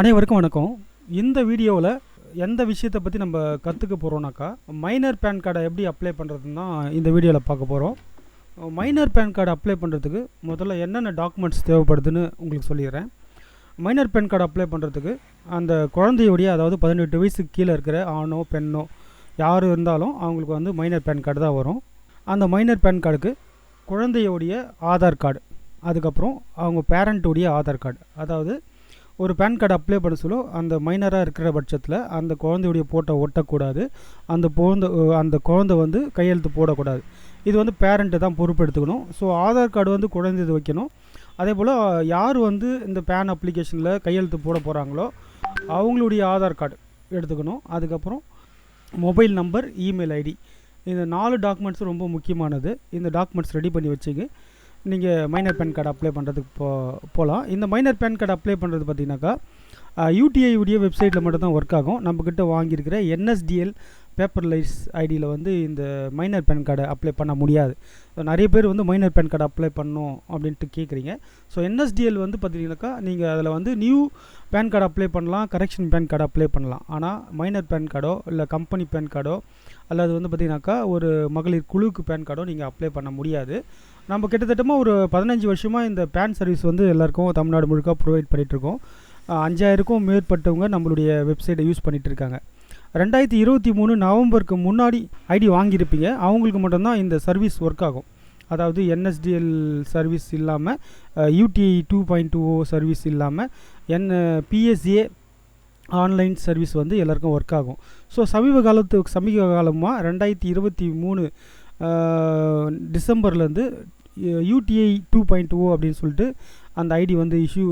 அனைவருக்கும் வணக்கம். இந்த வீடியோவில் எந்த விஷயத்தை பற்றி நம்ம கற்றுக்க போகிறோம்னாக்கா மைனர் பேன் கார்டை எப்படி அப்ளை பண்ணுறதுன்னு தான் இந்த வீடியோவில் பார்க்க போகிறோம் மைனர் பேன் கார்டு அப்ளை பண்ணுறதுக்கு முதல்ல என்னென்ன டாக்குமெண்ட்ஸ் தேவைப்படுதுன்னு உங்களுக்கு சொல்லிடுறேன். மைனர் பேன் கார்டு அப்ளை பண்ணுறதுக்கு அந்த குழந்தையுடைய அதாவது பதினெட்டு வயசுக்கு கீழே இருக்கிற ஆணோ பெண்ணோ யார் இருந்தாலும் அவங்களுக்கு வந்து மைனர் பேன் கார்டு தான் வரும். அந்த மைனர் பேன் கார்டுக்கு குழந்தையுடைய ஆதார் கார்டு அதுக்கப்புறம் அவங்க பேரண்ட்டுடைய ஆதார் கார்டு அதாவது ஒரு பேன் கார்டு அப்ளை பண்ண சொல்ல அந்த மைனராக இருக்கிற பட்சத்தில் அந்த குழந்தையுடைய போட்டோ ஒட்டக்கூடாது. அந்த குழந்த அந்த குழந்தை வந்து கையெழுத்து போடக்கூடாது. இது வந்து பேரண்ட்டு தான் பொறுப்பெடுத்துக்கணும். ஸோ ஆதார் கார்டு வந்து குழந்தை வைக்கணும். அதே போல் யார் வந்து இந்த பேன் அப்ளிகேஷனில் கையெழுத்து போட போகிறாங்களோ அவங்களுடைய ஆதார் கார்டு எடுத்துக்கணும். அதுக்கப்புறம் மொபைல் நம்பர் இமெயில் ஐடி இந்த நாலு டாக்குமெண்ட்ஸும் ரொம்ப முக்கியமானது. இந்த டாக்குமெண்ட்ஸ் ரெடி பண்ணி வச்சுங்க. நீங்கள் மைனர் பேன் கார்டு அப்ளை பண்ணுறதுக்கு போ போகலாம் இந்த மைனர் பேன் கார்டு அப்ளை பண்ணுறது பார்த்தீங்கன்னாக்கா யூடிஐ உடைய வெப்சைட்டில் மட்டும் தான் ஒர்க் ஆகும். நம்மக்கிட்ட வாங்கியிருக்கிற என்எஸ்டிஎல் பேப்பர்லைஸ் ஐடியில் வந்து இந்த மைனர் பேன் கார்டை அப்ளை பண்ண முடியாது. நிறைய பேர் வந்து மைனர் பேன் கார்டு அப்ளை பண்ணும் அப்படின்ட்டு கேட்குறீங்க ஸோ என்எஸ்டிஎல் வந்து பார்த்தீங்கன்னாக்கா நீங்கள் அதில் வந்து நியூ பேன் கார்டு அப்ளை பண்ணலாம் கரெக்ஷன் பேன் கார்டு அப்ளை பண்ணலாம். ஆனால் மைனர் பேன் கார்டோ இல்லை கம்பெனி பேன் கார்டோ அல்லது வந்து பார்த்தீங்கன்னாக்கா ஒரு மகளிர் குழுவுக்கு பேன் கார்டோ நீங்கள் அப்ளை பண்ண முடியாது. நம்ம கிட்டத்தட்டமாக ஒரு பதினஞ்சு வருஷமாக இந்த பேன் சர்வீஸ் வந்து எல்லாருக்கும் தமிழ்நாடு முழுக்க ப்ரொவைட் பண்ணிகிட்ருக்கோம் அஞ்சாயிரக்கும் மேற்பட்டவங்க நம்மளுடைய வெப்சைட்டை யூஸ் பண்ணிகிட்டு இருக்காங்க ரெண்டாயிரத்தி இருபத்தி மூணு நவம்பருக்கு முன்னாடி ஐடி வாங்கியிருப்பீங்க. அவங்களுக்கு மட்டும்தான் இந்த சர்வீஸ் ஒர்க் ஆகும். அதாவது என்எஸ்டிஎல் சர்வீஸ் இல்லாமல் UTI two point two O service இல்லாமல் என் பிஎஸ்ஏ ஆன்லைன் சர்வீஸ் வந்து எல்லாருக்கும் ஒர்க் ஆகும். ஸோ சமீப காலத்து சமீப காலமாக ரெண்டாயிரத்தி இருபத்தி மூணு டிசம்பர்லேருந்து யூடிஐ டூ பாயிண்ட் ஓ அப்படின்னு சொல்லிட்டு அந்த ஐடி வந்து இஷ்யூ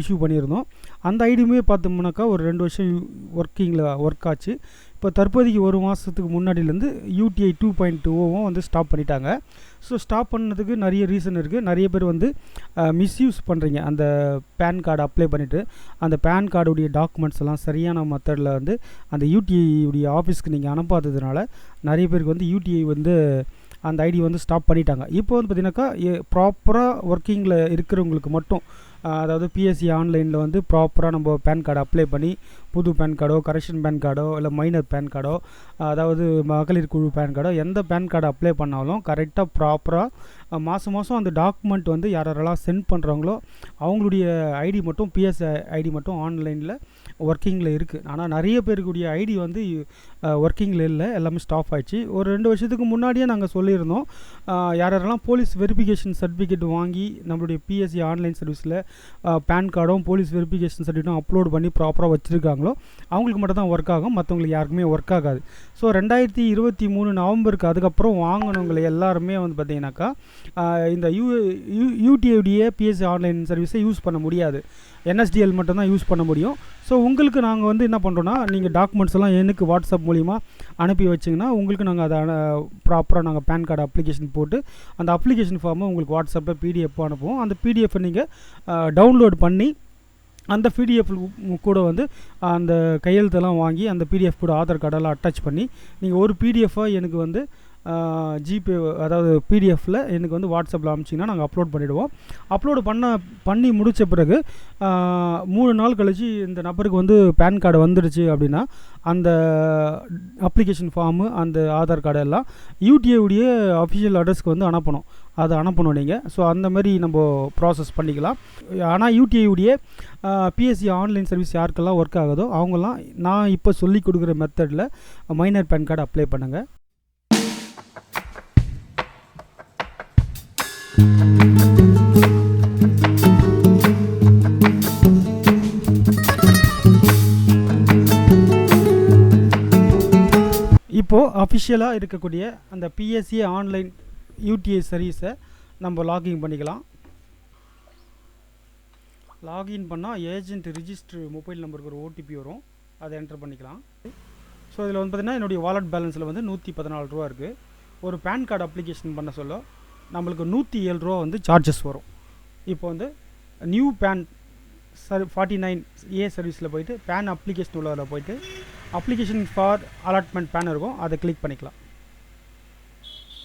இஷ்யூ பண்ணியிருந்தோம். அந்த ஐடியுமே பார்த்தோம்னாக்கா ஒரு ரெண்டு வருஷம் ஒர்க்கிங்கில் ஒர்க் ஆச்சு. இப்போ தற்போதைக்கு ஒரு மாதத்துக்கு முன்னாடிலேருந்து யூடிஐ டூ பாயிண்ட் ஓவும் oh வந்து ஸ்டாப் பண்ணிட்டாங்க. ஸோ ஸ்டாப் பண்ணதுக்கு நிறைய ரீசன் இருக்குது நிறைய பேர் வந்து மிஸ்யூஸ் பண்ணுறீங்க அந்த பேன் கார்டு அப்ளை பண்ணிவிட்டு அந்த பேன் கார்டுடைய டாக்குமெண்ட்ஸ் எல்லாம் சரியான மெத்தடில் வந்து அந்த யூடிஐ உடைய ஆஃபீஸ்க்கு நீங்கள் அனுப்பாததுனால நிறைய பேருக்கு வந்து யூடிஐ வந்து அந்த ஐடி வந்து ஸ்டாப் பண்ணிட்டாங்க. இப்போ வந்து பார்த்திங்கனாக்கா ப்ராப்பராக ஒர்க்கிங்கில் இருக்கிறவங்களுக்கு மட்டும் அதாவது பிஎஸ்சி ஆன்லைனில் வந்து ப்ராப்பராக நம்ம பேன் கார்டு அப்ளை பண்ணி புது பேன் கார்டோ கரெக்ஷன் பேன் கார்டோ இல்லை மைனர் பேன் கார்டோ அதாவது மகளிர் குழு பேன் கார்டோ எந்த பேன் கார்டு அப்ளை பண்ணாலும் கரெக்டாக ப்ராப்பராக மாதம் மாதம் அந்த டாக்குமெண்ட் வந்து யார் யாரெல்லாம் சென்ட் பண்ணுறாங்களோ அவங்களுடைய ஐடி மட்டும் பிஎஸ் ஐடி மட்டும் ஆன்லைனில் ஒர்க்கிங்கில் இருக்குது ஆனால் நிறைய பேருக்குடைய ஐடி வந்து ஒர்க்கிங்கில் இல்லை. எல்லாமே ஸ்டாப் ஆயிடுச்சு. ஒரு ரெண்டு வருஷத்துக்கு முன்னாடியே நாங்கள் சொல்லியிருந்தோம். யார் யாரெல்லாம் போலீஸ் வெரிஃபிகேஷன் சர்டிஃபிகேட் வாங்கி நம்மளுடைய பிஎஸ்சி ஆன்லைன் சர்வீஸில் பேன் கார்டும் போலீஸ் வெரிஃபிகேஷன் சர்டிஃபிகேட்டும் அப்லோட் பண்ணி ப்ராப்பராக வச்சுருக்காங்க. வச்சுருக்காங்களோ அவங்களுக்கு மட்டும் தான் ஒர்க் ஆகும். மற்றவங்களுக்கு யாருக்குமே ஒர்க் ஆகாது. ஸோ ரெண்டாயிரத்தி இருபத்தி மூணு நவம்பருக்கு அதுக்கப்புறம் வாங்கினவங்களை எல்லாருமே வந்து பார்த்தீங்கன்னாக்கா இந்த யூ யூ யூடிஐடிஏ பிஎஸ்சி ஆன்லைன் சர்வீஸை யூஸ் பண்ண முடியாது. என்எஸ்டிஎல் மட்டும்தான் யூஸ் பண்ண முடியும். ஸோ உங்களுக்கு நாங்கள் வந்து என்ன பண்ணுறோன்னா நீங்கள் டாக்குமெண்ட்ஸ் எல்லாம் எனக்கு வாட்ஸ்அப் மூலிமா அனுப்பி வச்சிங்கன்னா உங்களுக்கு நாங்கள் அதை ப்ராப்பராக நாங்கள் பேன் கார்டு அப்ளிகேஷன் போட்டு அந்த அப்ளிகேஷன் ஃபார்மை உங்களுக்கு வாட்ஸ்அப்பில் பிடிஎஃப் அனுப்புவோம். அந்த பிடிஎஃப்பை நீங்கள் டவுன்லோட் பண்ணி அந்த பிடிஎஃப் கூட வந்து அந்த கையெழுத்தெல்லாம் வாங்கி அந்த பிடிஎஃப் கூட ஆதார் கார்டெல்லாம் அட்டாச் பண்ணி நீங்கள் ஒரு பிடிஎஃபாக எனக்கு வந்து ஜிபே அதாவது பிடிஎஃப்பில் எனக்கு வந்து வாட்ஸ்அப்பில் அனுப்பிச்சிங்கன்னா நாங்கள் அப்லோட் பண்ணிவிடுவோம் அப்லோடு பண்ண பண்ணி முடித்த பிறகு மூணு நாள் கழித்து இந்த நபருக்கு வந்து பேன் கார்டு வந்துடுச்சு அப்படின்னா அந்த அப்ளிகேஷன் ஃபார்மு அந்த ஆதார் கார்டு எல்லாம் யூடிஏவுடைய அஃபிஷியல் அட்ரஸ்க்கு வந்து அனுப்பணும். அதை அனுப்பணும் நீங்கள் ஸோ அந்த மாதிரி நம்ம ப்ராசஸ் பண்ணிக்கலாம். ஆனால் யூடிஐடைய பிஎஸ்சி ஆன்லைன் சர்வீஸ் யாருக்கெல்லாம் ஒர்க் ஆகுதோ அவங்கெல்லாம் நான் இப்போ சொல்லி கொடுக்குற மெத்தடில் மைனர் பேன் கார்டு அப்ளை பண்ணுங்கள் இப்போது அஃபிஷியலாக இருக்கக்கூடிய அந்த பிஎஸ்சி ஆன்லைன் யூடிஐ சர்வீஸை நம்ம லாகின் பண்ணிக்கலாம். லாகின் பண்ணால் ஏஜென்ட் ரிஜிஸ்டர் மொபைல் நம்பருக்கு ஒரு ஓடிபி வரும். அதை என்டர் பண்ணிக்கலாம். ஸோ இதில் வந்து பார்த்திங்கன்னா என்னுடைய வாலெட் பேலன்ஸில் வந்து நூற்றி பதினாலு ரூபா இருக்குது ஒரு பேன் கார்டு அப்ளிகேஷன் பண்ண சொல்ல நம்மளுக்கு நூற்றி ஏழு ரூபா வந்து சார்ஜஸ் வரும். இப்போ வந்து new PAN sir forty nine A சர்வீஸில் போயிட்டு பேன் அப்ளிகேஷன் உள்ளதில் போயிட்டு அப்ளிகேஷன் ஃபார் அலாட்மெண்ட் பேன் இருக்கும். அதை கிளிக் பண்ணிக்கலாம்.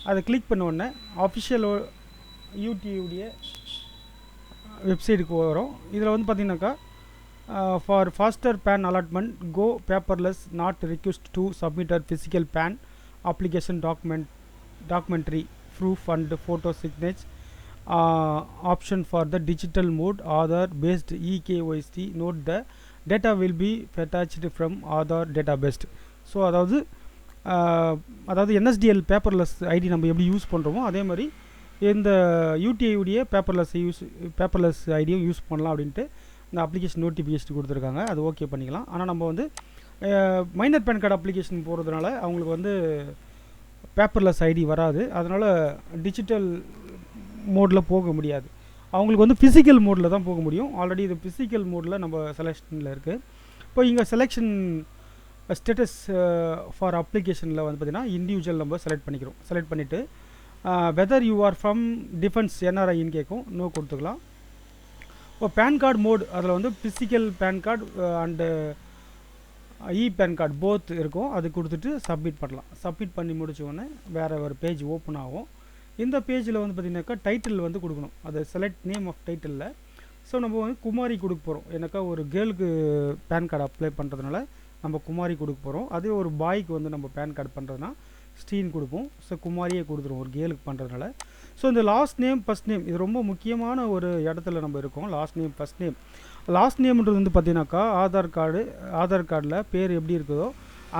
அதை கிளிக் பண்ண உடனே அஃபிஷியல் யூடியூடைய வெப்சைட்டுக்கு வரும் இதில் வந்து பார்த்தீங்கன்னாக்கா for faster PAN allotment go paperless not request to submitter physical PAN application document documentary proof and photo signage option for the digital mode Aadhaar based EKYC note the data will be fetched from Aadhaar data based so அதாவது அதாவது NSDL paperless ID நம்ம எப்படி use பண்ணுறோமோ அதே மாதிரி இந்த UTI paperless use paperless ஐடியும் use பண்ணலாம் அப்படின்ட்டு இந்த அப்ளிகேஷன் நோட்டிஃபிகேஷன் கொடுத்துருக்காங்க. அது ஓகே பண்ணிக்கலாம். ஆனால் நம்ம வந்து மைனர் பேன் கார்டு அப்ளிகேஷன் போகிறதுனால அவங்களுக்கு வந்து பேப்பர்லெஸ் ஐடி வராது. அதனால் டிஜிட்டல் மோடில் போக முடியாது. அவங்களுக்கு வந்து ஃபிசிக்கல் மோடில் தான் போக முடியும். ஆல்ரெடி இது ஃபிசிக்கல் மோடில் நம்ம செலெக்ஷனில் இருக்குது இப்போ இங்கே செலெக்ஷன் ஸ்டேட்டஸ் ஃபார் அப்ளிகேஷனில் வந்து பார்த்திங்கன்னா இண்டிவிஜுவல் நம்ம செலக்ட் பண்ணிக்கிறோம். செலக்ட் பண்ணிவிட்டு whether you are from defence என்ஆர்ஐன்னு கேட்கும். நோ கொடுத்துக்கலாம். இப்போ பேன் கார்டு மோட் அதில் வந்து physical PAN card and E PAN card both இருக்கும். அது கொடுத்துட்டு சப்மிட் பண்ணலாம். சப்மிட் பண்ணி முடிச்ச உடனே வேறு ஒரு பேஜ் ஓப்பன் ஆகும். இந்த பேஜில் வந்து பார்த்திங்கனாக்கா டைட்டில் வந்து கொடுக்கணும். அது செலக்ட் நேம் ஆஃப் டைட்டிலில் ஸோ நம்ம வந்து குமாரி கொடுக்க போகிறோம் எனக்கா ஒரு கேர்ளுக்கு பேன் கார்டு அப்ளை பண்ணுறதுனால நம்ம குமாரி கொடுக்க போகிறோம் அதே ஒரு பாய்க்கு வந்து நம்ம பேன் கார்டு பண்ணுறதுனா ஸ்டீன் கொடுப்போம். ஸோ குமாரியே கொடுத்துருவோம். ஒரு கேலுக்கு பண்ணுறதுனால ஸோ இந்த லாஸ்ட் நேம் ஃபஸ்ட் நேம் இது ரொம்ப முக்கியமான ஒரு இடத்துல நம்ம இருக்கோம். Last name first name last நேம்ன்றது வந்து பார்த்தீங்கன்னாக்கா ஆதார் கார்டு ஆதார் கார்டில் பேர் எப்படி இருக்குதோ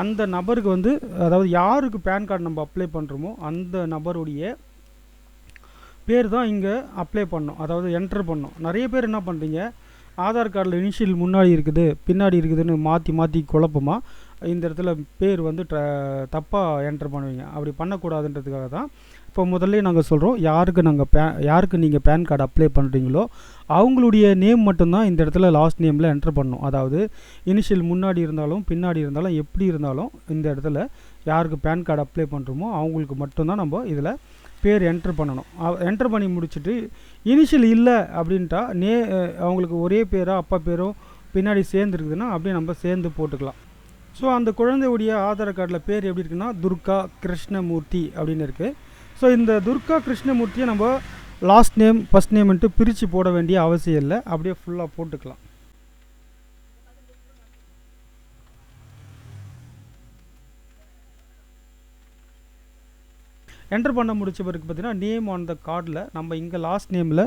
அந்த நபருக்கு வந்து அதாவது யாருக்கு பேன் கார்டு நம்ம அப்ளை பண்ணுறோமோ அந்த நபருடைய பேர் தான் இங்கே அப்ளை பண்ணோம் அதாவது என்டர் பண்ணோம் நிறைய பேர் என்ன பண்ணுறீங்க ஆதார் கார்டில் இனிஷியல் முன்னாடி இருக்குது பின்னாடி இருக்குதுன்னு மாற்றி மாற்றி குழப்பமாக இந்த இடத்துல பேர் வந்து ட தப்பாக என்டர் பண்ணுவீங்க. அப்படி பண்ணக்கூடாதுன்றதுக்காக தான் இப்போ முதல்ல நாங்கள் சொல்கிறோம் யாருக்கு நாங்கள் பே யாருக்கு நீங்கள் பேன் கார்டு அப்ளை பண்ணுறீங்களோ அவங்களுடைய நேம் மட்டும்தான் இந்த இடத்துல லாஸ்ட் நேமில் என்டர் பண்ணணும் அதாவது இனிஷியல் முன்னாடி இருந்தாலும் பின்னாடி இருந்தாலும் எப்படி இருந்தாலும் இந்த இடத்துல யாருக்கு பேன் கார்டு அப்ளை பண்ணுறோமோ அவங்களுக்கு மட்டும்தான் நம்ம இதில் பேர் என்ட்ரு பண்ணணும். என்ட்ரு பண்ணி முடிச்சுட்டு இனிஷியல் இல்லை அப்படின்ட்டா நே அவங்களுக்கு ஒரே பேரோ அப்பா பேரோ பின்னாடி சேர்ந்துருக்குதுன்னா அப்படியே நம்ம சேர்ந்து போட்டுக்கலாம். ஸோ அந்த குழந்தையுடைய ஆதார் கார்டில் பேர் எப்படி இருக்குன்னா துர்கா கிருஷ்ணமூர்த்தி அப்படின்னு இருக்குது ஸோ இந்த துர்கா கிருஷ்ணமூர்த்தியை நம்ம லாஸ்ட் நேம் ஃபஸ்ட் நேம்ன்ட்டு பிரித்து போட வேண்டிய அவசியம் இல்லை. அப்படியே ஃபுல்லாக போட்டுக்கலாம். என்டர் பண்ண முடிச்ச பிறகு பார்த்தீங்கன்னா நேம் ஆன் த கார்டில் நம்ம இங்கே லாஸ்ட் நேமில்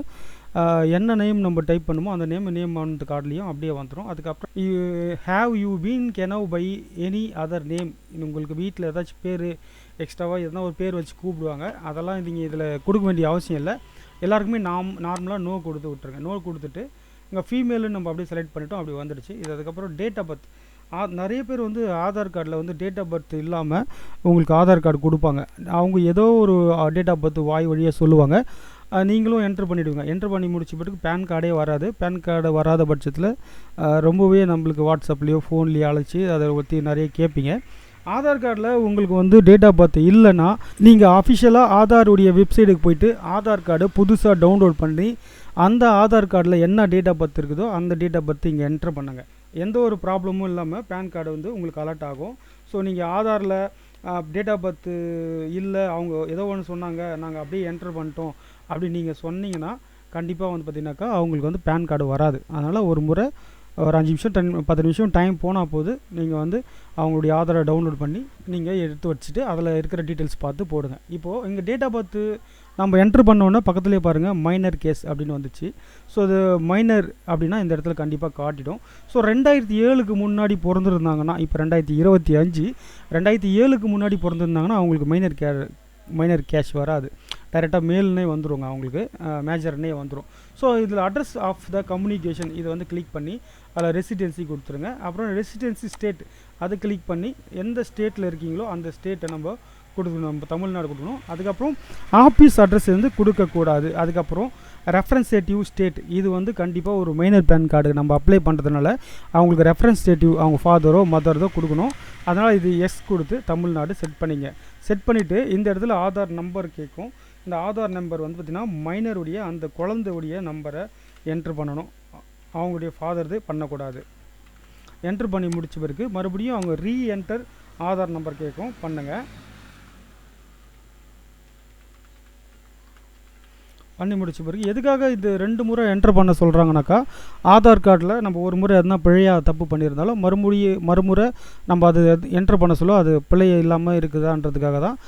என்ன நேம் நம்ம டைப் பண்ணுமோ அந்த நேம் நேம் ஆன் த கார்ட்லேயும் அப்படியே வந்துடும் அதுக்கப்புறம் you have you been known by any other name உங்களுக்கு வீட்டில் ஏதாச்சும் பேர் எக்ஸ்ட்ராவாக எதனா ஒரு பேர் வச்சு கூப்பிடுவாங்க. அதெல்லாம் நீங்கள் இதில் கொடுக்க வேண்டிய அவசியம் இல்லை. எல்லாருக்குமே நாம் நார்மலாக நோ கொடுத்து விட்ருங்க நோ கொடுத்துட்டு இங்கே ஃபீமேலுன்னு நம்ம அப்படியே செலக்ட் பண்ணிட்டோம் அப்படி வந்துடுச்சு. இது அதுக்கப்புறம் டேட் ஆஃப் பர்த் ஆ நிறைய பேர் வந்து ஆதார் கார்டில் வந்து டேட் ஆஃப் பர்த் இல்லாமல் உங்களுக்கு ஆதார் கார்டு கொடுப்பாங்க. அவங்க ஏதோ ஒரு டேட் ஆஃப் பர்த் வாய் வழியாக சொல்லுவாங்க. நீங்களும் என்ட்ரு பண்ணிவிடுங்க என்ட்ரு பண்ணி முடிச்ச பிறகு பேன் கார்டே வராது. பேன் கார்டு வராத பட்சத்தில் ரொம்பவே நம்மளுக்கு வாட்ஸ்அப்லேயோ ஃபோன்லேயோ அழைச்சி அதை பற்றி நிறைய கேட்பீங்க. ஆதார் கார்டில் உங்களுக்கு வந்து டேட் ஆஃப் பர்த் இல்லைன்னா நீங்கள் அஃபிஷியலாக ஆதாருடைய வெப்சைட்டுக்கு போயிட்டு ஆதார் கார்டு புதுசாக டவுன்லோட் பண்ணி அந்த ஆதார் கார்டில் என்ன டேட் ஆஃப் பர்த் இருக்குதோ அந்த டேட் ஆஃப் பர்த் இங்கே என்ட்ரு பண்ணுங்கள் எந்த ஒரு ப்ராப்ளமும் இல்லாமல் பேன் கார்டு வந்து உங்களுக்கு அலர்ட் ஆகும். ஸோ நீங்கள் ஆதாரில் டேட் ஆஃப் பர்த்து இல்லை அவங்க ஏதோ ஒன்று சொன்னாங்க நாங்கள் அப்படியே என்ட்ரு பண்ணிட்டோம் அப்படி நீங்கள் சொன்னீங்கன்னா கண்டிப்பாக வந்து பார்த்தீங்கன்னாக்கா அவங்களுக்கு வந்து பேன் கார்டு வராது. அதனால் ஒரு முறை ஒரு அஞ்சு நிமிஷம் டென் பத்து நிமிஷம் டைம் போனால் போது நீங்கள் வந்து அவங்களுடைய ஆதாரை டவுன்லோட் பண்ணி நீங்கள் எடுத்து வச்சுட்டு அதில் இருக்கிற டீட்டெயில்ஸ் பார்த்து போடுங்க. இப்போது எங்கள் டேட் ஆஃப் பர்த்து நம்ம என்ட்ரு பண்ணோன்னே பக்கத்துலேயே பாருங்கள் மைனர் கேஸ் அப்படின்னு வந்துச்சு. ஸோ அது மைனர் அப்படின்னா இந்த இடத்துல கண்டிப்பாக காட்டிடும். ஸோ ரெண்டாயிரத்தி ஏழுக்கு முன்னாடி பிறந்திருந்தாங்கன்னா இப்போ ரெண்டாயிரத்தி இருபத்தி அஞ்சு ரெண்டாயிரத்தி ஏழுக்கு முன்னாடி பிறந்திருந்தாங்கன்னா அவங்களுக்கு மைனர் கே மைனர் கேஷ் வராது. டைரெக்டாக மேல்னே வந்துடுங்க அவங்களுக்கு மேஜர்னே வந்துடும் ஸோ இதில் அட்ரஸ் ஆஃப் த கம்யூனிகேஷன் இதை வந்து கிளிக் பண்ணி அதில் ரெசிடென்சி கொடுத்துருங்க. அப்புறம் ரெசிடென்சி ஸ்டேட் அதை கிளிக் பண்ணி எந்த ஸ்டேட்டில் இருக்கீங்களோ அந்த ஸ்டேட்டை நம்ம கொடுக்கணும் நம்ம தமிழ்நாடு கொடுக்கணும். அதுக்கப்புறம் ஆஃபீஸ் அட்ரஸ் வந்து கொடுக்கக்கூடாது. அதுக்கப்புறம் ரெஃபரன்சேட்டிவ் ஸ்டேட் இது வந்து கண்டிப்பாக ஒரு மைனர் பேன் கார்டு நம்ம அப்ளை பண்ணுறதுனால அவங்களுக்கு ரெஃபரன்சேட்டிவ் அவங்க ஃபாதரோ மதரோ கொடுக்கணும். அதனால் இது எஸ் கொடுத்து தமிழ்நாடு செட் பண்ணிங்க. செட் பண்ணிவிட்டு இந்த இடத்துல ஆதார் நம்பர் கேட்கும் இந்த ஆதார் நம்பர் வந்து பார்த்திங்கன்னா மைனருடைய அந்த குழந்தையுடைய நம்பரை என்ட்ரு பண்ணணும். அவங்களுடைய ஃபாதர்து பண்ணக்கூடாது. என்ட்ரு பண்ணி முடிச்ச பிறகு மறுபடியும் அவங்க ரீஎன்டர் ஆதார் நம்பர் கேட்கும் பண்ணுங்கள் பண்ணி முடிச்ச பிறகு எதுக்காக இது ரெண்டு முறை என்ட்ரு பண்ண சொல்கிறாங்கனாக்கா ஆதார் கார்டில் நம்ம ஒரு முறை எதனா பிழையாக தப்பு பண்ணியிருந்தாலும் மறுமுறை மறுமுறை நம்ம அது என்ட்ரு பண்ண சொல்ல அது பிழை இல்லாமல் இருக்குதான்றதுக்காக தான்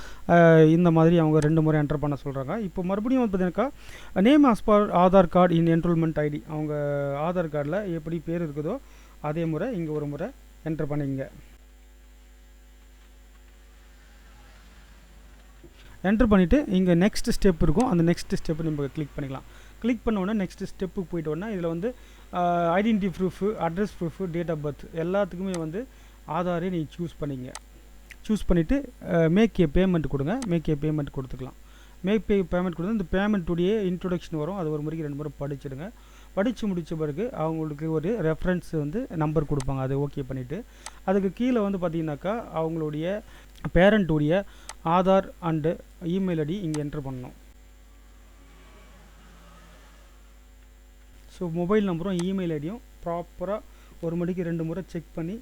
இந்த மாதிரி அவங்க ரெண்டு முறை என்ட்ரு பண்ண சொல்கிறாங்க இப்போ மறுபடியும் வந்து பார்த்தீங்கன்னாக்கா name as Aadhaar card in enrolment ID அவங்க ஆதார் கார்டில் எப்படி பேர் இருக்குதோ அதே முறை இங்கே ஒரு முறை என்ட்ரு பண்ணிங்க என்டர் பண்ணிவிட்டு இங்கே நெக்ஸ்ட் ஸ்டெப் இருக்கும். அந்த நெக்ஸ்ட் ஸ்டெப் நம்ம கிளிக் பண்ணிக்கலாம். கிளிக் பண்ண உடனே நெக்ஸ்ட் ஸ்டெப்புக்கு போயிட்டு உடனே இதில் வந்து identity proof address proof date of birth எல்லாத்துக்குமே வந்து ஆதாரே நீங்கள் சூஸ் பண்ணிங்க. சூஸ் பண்ணிவிட்டு மேக் ஏ பேமெண்ட் கொடுங்க. மேக் ஏ பேமெண்ட் கொடுத்துக்கலாம். மேக் பே பேமெண்ட் கொடுத்து இந்த பேமெண்ட்டுடைய இன்ட்ரொடக்ஷன் வரும். அது ஒரு முறைக்கு ரெண்டு முறை படிச்சிடுங்க. படித்து முடித்த பிறகு அவங்களுக்கு ஒரு ரெஃபரன்ஸ் வந்து நம்பர் கொடுப்பாங்க. அதை ஓகே பண்ணிவிட்டு அதுக்கு கீழே வந்து பார்த்தீங்கன்னாக்கா அவங்களுடைய பேரண்ட்டுடைய ஆதார் அண்டு இமெயில் ஐடி இங்கே என்ட்ரு பண்ணணும். ஸோ மொபைல் நம்பரும் இமெயில் ஐடியும் ப்ராப்பராக ஒரு மணிக்கு ரெண்டு முறை செக் பண்ணி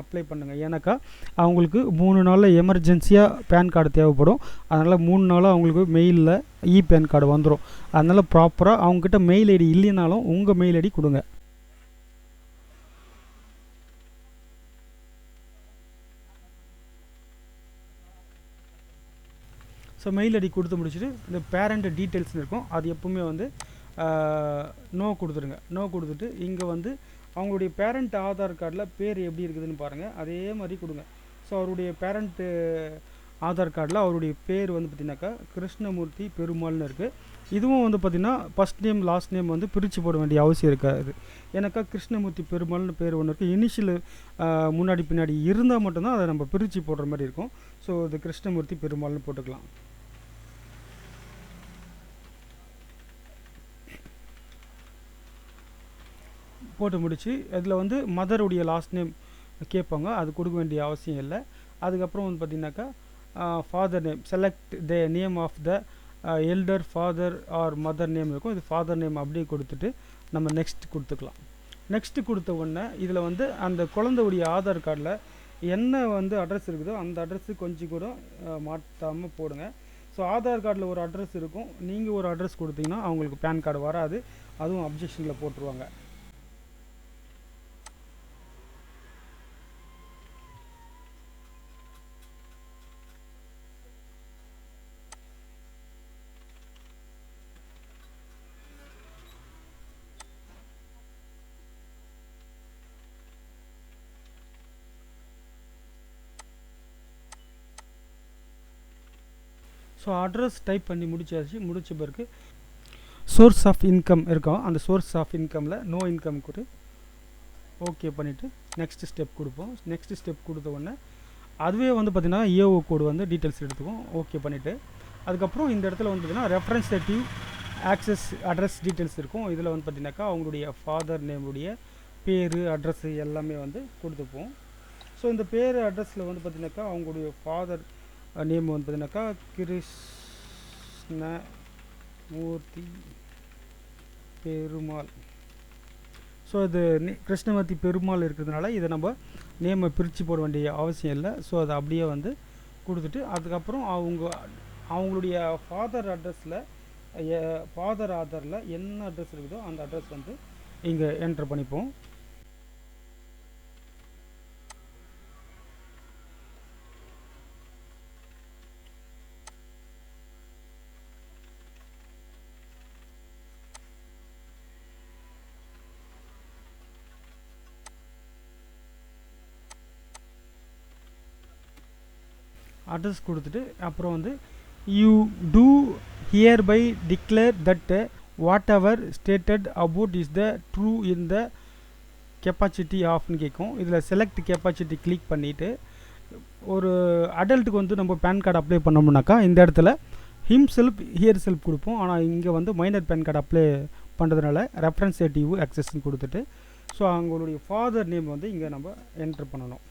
அப்ளை பண்ணுங்கள் ஏன்னாக்கா அவங்களுக்கு மூணு நாளில் எமர்ஜென்சியாக பேன் கார்டு தேவைப்படும். அதனால் மூணு நாளாக அவங்களுக்கு மெயிலில் இ பேன் கார்டு வந்துடும் அதனால் ப்ராப்பராக அவங்கக்கிட்ட மெயில் ஐடி இல்லைனாலும் உங்கள் மெயில் ஐடி கொடுங்க. ஸோ மெயில் ஐடி கொடுத்து முடிச்சுட்டு இந்த பேரண்ட் டீட்டெயில்ஸ்னு இருக்கும். அது எப்பவுமே வந்து நோ கொடுத்துருங்க. நோ கொடுத்துட்டு இங்கே வந்து அவங்களுடைய பேரண்ட் ஆதார் கார்டில் பேர் எப்படி இருக்குதுன்னு பாருங்கள் அதே மாதிரி கொடுங்க. ஸோ அவருடைய பேரண்ட்டு ஆதார் கார்டில் அவருடைய பேர் வந்து பார்த்திங்கனாக்கா கிருஷ்ணமூர்த்தி பெருமாள்னு இருக்குது இதுவும் வந்து பார்த்திங்கன்னா ஃபஸ்ட் நேம் லாஸ்ட் நேம் வந்து பிரித்து போட வேண்டிய அவசியம் இருக்காது. ஏன்னாக்கா கிருஷ்ணமூர்த்தி பெருமாள்னு பேர் ஒன்று இருக்குது இனிஷியல் முன்னாடி பின்னாடி இருந்தால் மட்டும்தான் அதை நம்ம பிரித்து போடுற மாதிரி இருக்கும். ஸோ இது கிருஷ்ணமூர்த்தி பெருமாள்னு போட்டுக்கலாம். போட்டு முடிச்சு அதில் வந்து மதருடைய லாஸ்ட் நேம் கேட்பாங்க. அது கொடுக்க வேண்டிய அவசியம் இல்லை. அதுக்கப்புறம் வந்து பார்த்திங்கனாக்கா father name select the name of the elder father or mother name இருக்கும். இது ஃபாதர் நேம் அப்படியே கொடுத்துட்டு நம்ம நெக்ஸ்ட் கொடுத்துக்கலாம். நெக்ஸ்ட் கொடுத்த உடனே இதில் வந்து அந்த குழந்தையுடைய ஆதார் கார்டில் என்ன வந்து அட்ரஸ் இருக்குதோ அந்த அட்ரஸு கொஞ்சம் கூட மாற்றாமல் போடுங்க. ஸோ ஆதார் கார்டில் ஒரு அட்ரஸ் இருக்கும். நீங்கள் ஒரு அட்ரஸ் கொடுத்தீங்கன்னா அவங்களுக்கு பேன் கார்டு வராது. அதுவும் அப்ஜெக்ஷனில் போட்டுருவாங்க. ஸோ அட்ரஸ் டைப் பண்ணி முடிச்சாச்சு முடித்த பிறகு சோர்ஸ் ஆஃப் இன்கம் இருக்கும் அந்த சோர்ஸ் ஆஃப் இன்கமில் நோ இன்கம் கொடு. ஓகே பண்ணிவிட்டு நெக்ஸ்ட் ஸ்டெப் கொடுப்போம். நெக்ஸ்ட் ஸ்டெப் கொடுத்த உடனே அதுவே வந்து பார்த்திங்கன்னா ஏஓ கோடு வந்து டீட்டெயில்ஸ் எடுத்துக்கும். ஓகே பண்ணிவிட்டு அதுக்கப்புறம் இந்த இடத்துல வந்து பார்த்திங்கன்னா ரெஃபரன்ஸேட்டிவ் ஆக்சஸ் அட்ரஸ் டீட்டெயில்ஸ் இருக்கும். இதில் வந்து பார்த்திங்கனாக்கா அவங்களுடைய ஃபாதர் நேமுடைய பேர் அட்ரஸ்ஸு எல்லாமே வந்து கொடுத்துப்போம். ஸோ இந்த பேர் அட்ரஸில் வந்து பார்த்திங்கனாக்கா அவங்களுடைய ஃபாதர் நேம் வந்து பார்த்தீங்கன்னாக்கா கிருஷ்ணமூர்த்தி பெருமாள் ஸோ அது கிருஷ்ணமூர்த்தி பெருமாள் இருக்கிறதுனால இதை நம்ம நேமை பிரித்து போட வேண்டிய அவசியம் இல்லை. ஸோ அதை அப்படியே வந்து கொடுத்துட்டு அதுக்கப்புறம் அவங்க அவங்களுடைய ஃபாதர் அட்ரஸில் ஃபாதர் ஆதரில் என்ன அட்ரஸ் இருக்குதோ அந்த அட்ரஸ் வந்து இங்கே என்ட்ரு பண்ணிப்போம். அட்ரஸ் கொடுத்துட்டு அப்புறம் வந்து you do hereby declare that whatever stated about is the true in the capacity ஆஃப்னு கேட்கும். இதில் செலக்ட் கெப்பாசிட்டி கிளிக் பண்ணிவிட்டு ஒரு அடல்ட்டுக்கு வந்து நம்ம பேன் கார்டு அப்ளை பண்ணோம்னாக்கா இந்த இடத்துல ஹிம் செல்ஃப் ஹியர் செல்ஃப் கொடுப்போம். ஆனால் இங்கே வந்து மைனர் பேன் கார்டு அப்ளை பண்ணுறதுனால ரெஃபரன்சேட்டிவ் அக்சஸ்ன்னு கொடுத்துட்டு ஸோ அவங்களுடைய ஃபாதர் நேம் வந்து இங்கே நம்ம என்ட்ரு பண்ணணும்.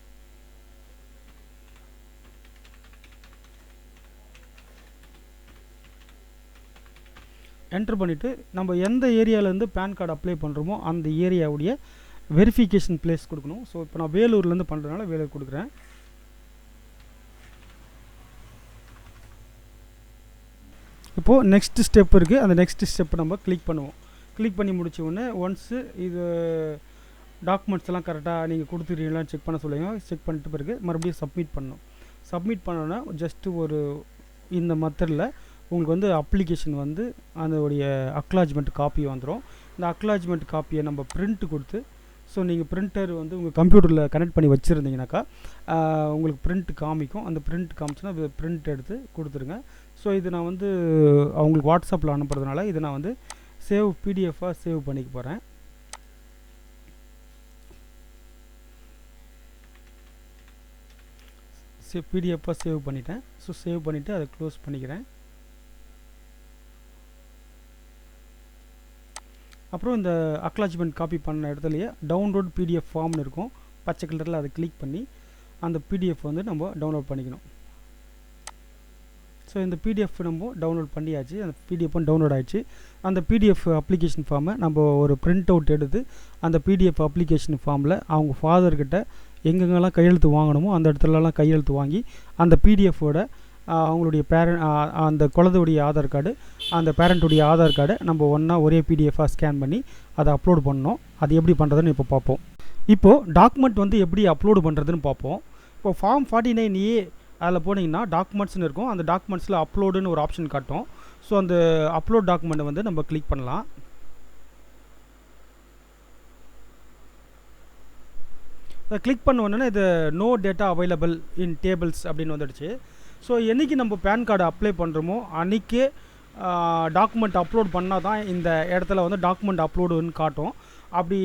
என்ட்ரு பண்ணிவிட்டு நம்ம எந்த ஏரியாவிலேருந்து பேன் கார்டு அப்ளை பண்ணுறோமோ அந்த ஏரியாவுடைய வெரிஃபிகேஷன் பிளேஸ் கொடுக்கணும். ஸோ இப்போ நான் வேலூர்லேருந்து பண்ணுறதுனால வேலூர் கொடுக்குறேன். இப்போது நெக்ஸ்ட் ஸ்டெப் இருக்குது அந்த நெக்ஸ்ட் ஸ்டெப் நம்ம கிளிக் பண்ணுவோம். கிளிக் பண்ணி முடிச்ச உடனே ஒன்ஸு இது டாக்குமெண்ட்ஸ் எல்லாம் கரெக்டாக நீங்கள் கொடுத்துருக்கீங்களா செக் பண்ண சொல்லுங்கள் செக் பண்ணிட்டு பிறகு மறுபடியும் சப்மிட் பண்ணணும். சப்மிட் பண்ணோன்னா ஜஸ்ட்டு ஒரு இந்த மெத்தடில் உங்களுக்கு வந்து அப்ளிகேஷன் வந்து அதோடைய அக்லாஜ்மெண்ட் காப்பி வந்துடும் இந்த அக்லாஜ்மெண்ட் காப்பியை நம்ம பிரிண்ட் கொடுத்து ஸோ நீங்கள் பிரிண்டர் வந்து உங்கள் கம்ப்யூட்டரில் கனெக்ட் பண்ணி வச்சுருந்தீங்கனாக்கா உங்களுக்கு பிரிண்ட் காமிக்கும். அந்த பிரிண்ட் காமிச்சுன்னா பிரிண்ட் எடுத்து கொடுத்துருங்க. ஸோ இது நான் வந்து அவங்களுக்கு வாட்ஸ்அப்பில் அனுப்புறதுனால இதை நான் வந்து சேவ் பிடிஎஃபாக சேவ் பண்ணிக்க போகிறேன் சேவ் பிடிஎஃபாக சேவ் பண்ணிட்டேன். ஸோ சேவ் பண்ணிவிட்டு அதை க்ளோஸ் பண்ணிக்கிறேன். அப்புறம் இந்த அக்லாஜ்மெண்ட் காப்பி பண்ண இடத்துலையே டவுன்லோட் பிடிஎஃப் ஃபார்ம்னு இருக்கும். பச்சை கலரில் அதை கிளிக் பண்ணி அந்த பிடிஎஃப் வந்து நம்ம டவுன்லோட் பண்ணிக்கணும். ஸோ இந்த பிடிஎஃப் நம்ம டவுன்லோட் பண்ணியாச்சு. அந்த பிடிஎஃப்பும் டவுன்லோட் ஆயிடுச்சு. அந்த பிடிஎஃப் அப்ளிகேஷன் ஃபார்மை நம்ம ஒரு பிரிண்ட் அவுட் எடுத்து அந்த பிடிஎஃப் அப்ளிகேஷன் ஃபார்மில் அவங்க ஃபாதர்கிட்ட எங்கெங்கெல்லாம் கையெழுத்து வாங்கணுமோ அந்த இடத்துலலாம் கையெழுத்து வாங்கி அந்த பிடிஎஃபோட அவங்களுடைய பேரண்ட் அந்த குழந்தையுடைய ஆதார் கார்டு அந்த பேரண்ட்டுடைய ஆதார் கார்டை நம்ம ஒன்றா ஒரே பிடிஎஃபாக ஸ்கேன் பண்ணி அதை அப்லோட் பண்ணோம் அது எப்படி பண்ணுறதுன்னு இப்போ பார்ப்போம். இப்போது டாக்குமெண்ட் வந்து எப்படி அப்லோடு பண்ணுறதுன்னு பார்ப்போம். இப்போ ஃபார்ம் ஃபார்ட்டி நைன் ஏ அதில் போனீங்கன்னா டாக்குமெண்ட்ஸ்னு இருக்கும். அந்த டாக்குமெண்ட்ஸில் அப்லோடுன்னு ஒரு ஆப்ஷன் காட்டும். ஸோ அந்த அப்லோட் டாக்குமெண்ட்டை வந்து நம்ம கிளிக் பண்ணலாம். அதை கிளிக் பண்ண உடனே இது no data available in tables அப்படின்னு வந்துடுச்சு. ஸோ என்னைக்கு நம்ம பேன் கார்டு அப்ளை பண்ணுறோமோ அன்றைக்கே டாக்குமெண்ட் அப்லோட் பண்ணால் தான் இந்த இடத்துல வந்து டாக்குமெண்ட் அப்லோடுன்னு காட்டும். அப்படி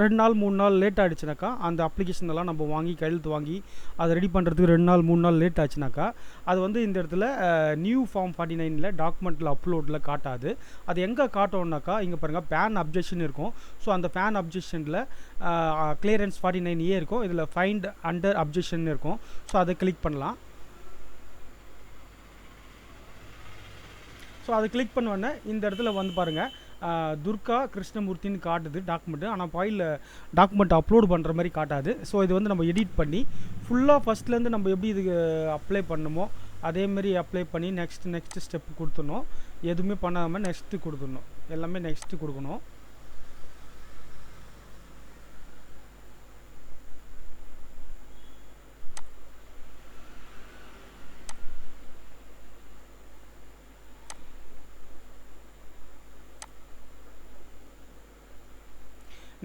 ரெண்டு நாள் மூணு நாள் லேட் ஆகிடுச்சுனாக்கா அந்த application எல்லாம் நம்ம வாங்கி கையெழுத்து வாங்கி அதை ரெடி பண்ணுறதுக்கு ரெண்டு நாள் மூணு நாள் லேட் ஆச்சுனாக்கா அது வந்து இந்த இடத்துல நியூ ஃபார்ம் ஃபார்ட்டி நைனில் டாக்குமெண்ட்டில் அப்லோடில் காட்டாது. அது எங்கே காட்டோம்னாக்கா இங்கே பாருங்கள் பேன் அப்ஜெக்ஷன் இருக்கும். ஸோ அந்த பேன் அப்ஜெக்ஷனில் கிளியரன்ஸ் ஃபார்ட்டி நைன் ஏ இருக்கும். இதில் ஃபைண்ட் அண்டர் அப்ஜெக்ஷன் இருக்கும். ஸோ அதை கிளிக் பண்ணலாம். ஸோ அதை கிளிக் பண்ண இந்த இடத்துல வந்து பாருங்கள் துர்கா கிருஷ்ணமூர்த்தின்னு காட்டுது டாக்குமெண்ட்டு ஆனால் ஃபைலில் டாக்குமெண்ட் அப்லோட் பண்ணுற மாதிரி காட்டாது. ஸோ இது வந்து நம்ம எடிட் பண்ணி ஃபுல்லாக ஃபஸ்ட்லேருந்து நம்ம எப்படி இதுக்கு அப்ளை பண்ணுமோ அதேமாரி அப்ளை பண்ணி நெக்ஸ்ட் நெக்ஸ்ட் ஸ்டெப் கொடுத்துடணும். எதுவுமே பண்ணாமல் நெக்ஸ்ட்டு கொடுத்துடணும். எல்லாமே நெக்ஸ்ட்டு கொடுக்கணும்.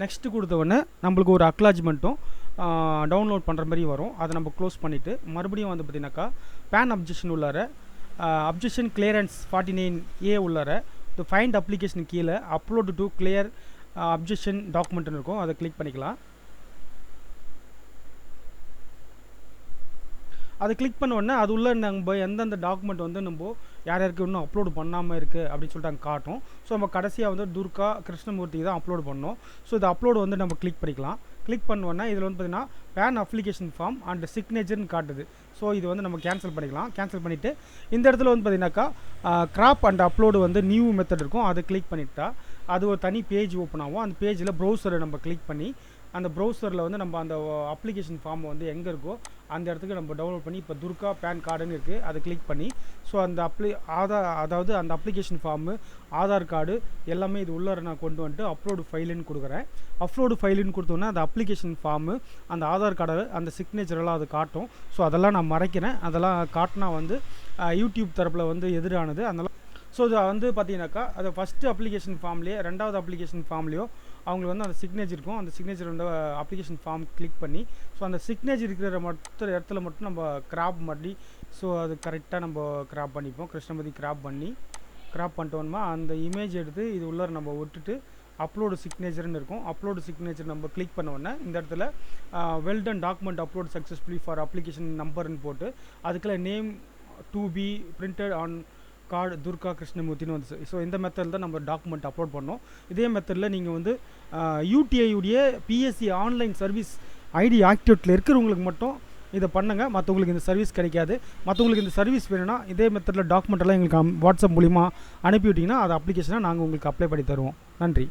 நெக்ஸ்ட்டு கொடுத்த உடனே நம்மளுக்கு ஒரு அக்லாஜ்மெண்ட்டும் டவுன்லோட் பண்ணுற மாதிரி வரும். அதை நம்ம க்ளோஸ் பண்ணிவிட்டு மறுபடியும் வந்து பார்த்தீங்கன்னாக்கா பேன் அப்ஜெக்ஷன் உள்ளார objection clearance forty nine A உள்ளார இந்த ஃபைண்ட் அப்ளிகேஷன் கீழே அப்லோடு டு கிளியர் அப்ஜெக்ஷன் டாக்குமெண்ட்னு இருக்கும். அதை கிளிக் பண்ணிக்கலாம். அதை கிளிக் பண்ண உடனே அது உள்ள நம்ம எந்தெந்த டாக்குமெண்ட் வந்து நம்ம யார் யாருக்கு இன்னும் அப்லோடு பண்ணாமல் இருக்குது அப்படின்னு சொல்லிட்டு அங்கே காட்டும். ஸோ நம்ம கடைசியாக வந்து துர்கா கிருஷ்ணமூர்த்தி தான் அப்லோடு பண்ணோம். ஸோ இது அப்லோடு வந்து நம்ம கிளிக் பண்ணிக்கலாம். கிளிக் பண்ணோன்னா இதில் வந்து பார்த்தீங்கன்னா பேன் அப்ளிகேஷன் ஃபார்ம் அண்ட் சிக்னேச்சர்னு காட்டுது. ஸோ இது வந்து நம்ம கேன்சல் பண்ணிக்கலாம். கேன்சல் பண்ணிவிட்டு இந்த இடத்துல வந்து பார்த்தீங்கன்னாக்கா கிராப் அண்ட் அப்லோடு வந்து நியூ மெத்தட் இருக்கும். அதை கிளிக் பண்ணிட்டா அது ஒரு தனி பேஜ் ஓப்பன் ஆகும். அந்த பேஜில் ப்ரௌசரை நம்ம கிளிக் பண்ணி அந்த ப்ரௌசரில் வந்து நம்ம அந்த அப்ளிகேஷன் ஃபார்ம் வந்து எங்கே இருக்கோ அந்த இடத்துக்கு நம்ம டவுன்லோட் பண்ணி இப்போ துர்கா பேன் கார்டுன்னு இருக்குது அதை கிளிக் பண்ணி ஸோ அந்த அப்ளி ஆதார் அதாவது அந்த அப்ளிகேஷன் ஃபார்மு ஆதார் கார்டு எல்லாமே இது உள்ளார நான் கொண்டு வந்துட்டு அப்லோடு ஃபைலுன்னு கொடுக்குறேன். அப்லோடு ஃபைலுன்னு கொடுத்தோன்னா அந்த அப்ளிகேஷன் ஃபார்மு அந்த ஆதார் கார்டு அந்த சிக்னேச்சரெல்லாம் அது காட்டும். ஸோ அதெல்லாம் நான் மறைக்கிறேன். அதெல்லாம் காட்டினா வந்து யூடியூப் தரப்பில் வந்து எதிரானது. அதனால் ஸோ இது வந்து பார்த்தீங்கன்னாக்கா அது ஃபஸ்ட்டு அப்ளிகேஷன் ஃபார்ம்லேயே ரெண்டாவது அப்ளிகேஷன் ஃபார்ம்லேயோ அவங்களுக்கு வந்து அந்த சிக்னேச்சர் இருக்கும். அந்த சிக்னேச்சர் வந்து அப்ளிகேஷன் ஃபார்ம் கிளிக் பண்ணி ஸோ அந்த சிக்னேச்சர் இருக்கிற மற்ற இடத்துல மட்டும் நம்ம கிராப் மாட்டி ஸோ அது கரெக்டாக நம்ம கிராப் பண்ணிப்போம். கிருஷ்ணமதி கிராப் பண்ணி கிராப் பண்ணிட்டோம்னா அந்த இமேஜ் எடுத்து இது உள்ளார நம்ம விட்டுட்டு அப்லோடு சிக்னேச்சர்னு இருக்கும். அப்லோடு சிக்னேச்சர் நம்ம கிளிக் பண்ண உடனே இந்த இடத்துல well done document upload successfully for application நம்பர்னு போட்டு அதுக்குள்ள name to be printed on card Durga கிருஷ்ணமூர்த்தின்னு வந்து ஸோ இந்த மெத்தடில் தான் நம்ம டாக்குமெண்ட் அப்லோட் பண்ணோம். இதே மெத்தடில் நீங்கள் வந்து யூடிஐயுடைய பிஎஸ்சி ஆன்லைன் சர்வீஸ் ஐடி ஆக்டிவேட்டில் இருக்கிறவங்களுக்கு மட்டும் இதை பண்ணுங்க. மற்றவங்களுக்கு இந்த சர்வீஸ் கிடைக்காது. மற்றவங்களுக்கு இந்த சர்வீஸ் வேணும்னா இதே மெத்தடில் டாக்குமெண்ட் எல்லாம் எங்களுக்கு வாட்ஸ்அப் மூலிமா அனுப்பிவிட்டிங்கன்னா அது அப்ளிகேஷனாக நாங்கள் உங்களுக்கு அப்ளை பண்ணி தருவோம். நன்றி.